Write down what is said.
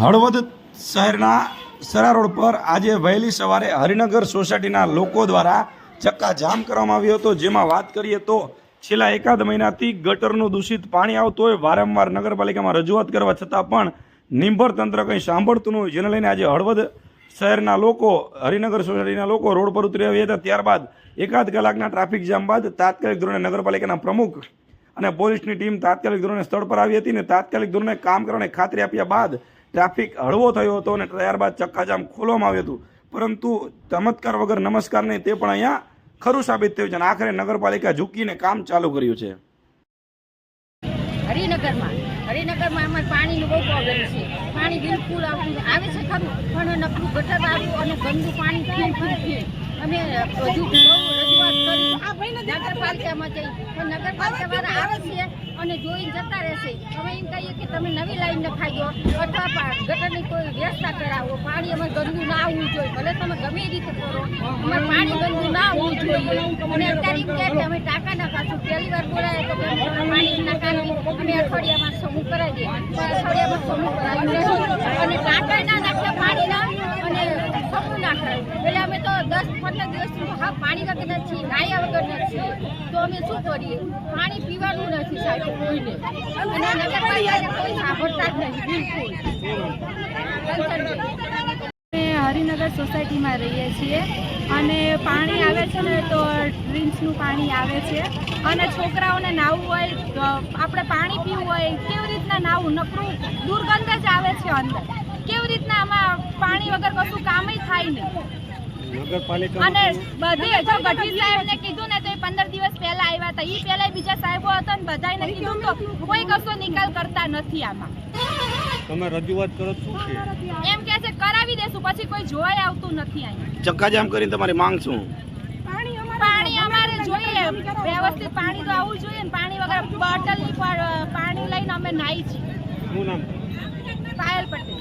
હળવદ શહેરના સરા રોડ પર આજે વહેલી સવારે હરિનગર સોસાયટીના લોકો દ્વારા ચક્કાજામ કરવામાં આવ્યો હતો. જેમાં વાત કરીએ તો છેલ્લા એકાદ મહિનાથી ગટરનું દૂષિત પાણી આવતું હોય, વારંવાર નગરપાલિકામાં રજૂઆત કરવા છતાં પણ નિંભર તંત્ર કંઈ સાંભળતું ન હોય. જેને લઈને આજે હળવદ શહેરના લોકો, હરિનગર સોસાયટીના લોકો રોડ પર ઉતરી આવ્યા હતા. ત્યારબાદ એકાદ કલાકના ટ્રાફિક જામ બાદ તાત્કાલિક ધોરણે નગરપાલિકાના પ્રમુખ અને પોલીસની ટીમ તાત્કાલિક ધોરણે સ્થળ પર આવી હતી અને તાત્કાલિક ધોરણે કામ કરવાની ખાતરી આપ્યા બાદ ટ્રાફિક હળવો થયો હતો અને ત્યારબાદ ચક્કાજામ ખોલવામાં આવ્યું હતું. પરંતુ ચમત્કાર વગર નમસ્કાર નહીં, તે પણ અહીંયા ખરું સાબિત થયું છે અને આખરે નગરપાલિકા ઝૂકીને કામ ચાલુ કર્યું છે. હરિનગરમાં હરિનગરમાં અમારે પાણીનું બહુ પ્રોબ્લેમ છે. પાણી બિલકુલ આવે છે ખરું, પણ નકરું ગટર આવ્યું અને ગંદુ પાણી ફીણ ફીણ અમે રજૂ રજૂઆત કરી. નગરપાલિકામાં જઈ. પણ નગરપાલિકાવાળા આવે? છે અને જોઈને જતા રહેશે અમે એમ કહીએ કે તમે નવી લાઈન નખાઈ દો. અથવા ગટરની કોઈ વ્યવસ્થા કરાવો. પાણી ગંદુ ના આવવું જોઈએ. ભલે તમે ગમે રીતે કરો. અમારે પાણી ગંદુ ના આવવું જોઈએ. અને અત્યારે એમ કહે કે અમે ટાંકા નાખાશું પહેલી વાર બોલાય તો પાણી નાખાવી અમે અઠવાડિયામાં સમૂહ કરાવી દઈએ. અઠવાડિયામાં સમૂહ કરાવી અને ટાંકા ના નાખ્યા પાણીના અને સમૂહ નાખાય એટલે અમે તો દિવસથી હા, પાણી વગર નથી, નાયા વગર નથી. તો અમે શું કરીએ? પાણી પીવાનું નથી સાહેબ, કોઈને. અને નગરપાલિકા કોઈ સાંભળતા જ નહીં, બિલકુલ. હરિનગર સોસાયટીમાં રહીએ છીએ અને પાણી આવે છે ને તો ડ્રિંક્સનું પાણી આવે છે. અને છોકરાઓને નાહવું હોય આપણે પાણી પીવું હોય, કેવી રીતના નાહવું નકરું દુર્ગંધ જ આવે છે અંદર. કેવી રીતના આમાં પાણી વગર કશું કામ થાય નહીં? અને બધે જો ગઢવી સાહેબને કીધું ને તો એ પંદર દિવસ પહેલા આવ્યા હતા. એ પહેલા બીજા સાહેબો હતા ને બધાને કીધું તો કોઈ કશો નિકાલ કરતા નથી આમાં. તમે રજૂઆત કરો છો શું છે? એમ કે છે કરાવી દેશું પછી કોઈ જોવાય આવતું નથી અહીંયા ચક્કાજામ કરીને તમારી માંગ શું? પાણી અમારે જોઈએ વ્યવસ્થિત પાણી તો આવવું જોઈએ ને. પાણી વગર બોટલની પાણી લઈને અમે નાઈ છીએ. શું નામ? પાયલ પટેલ.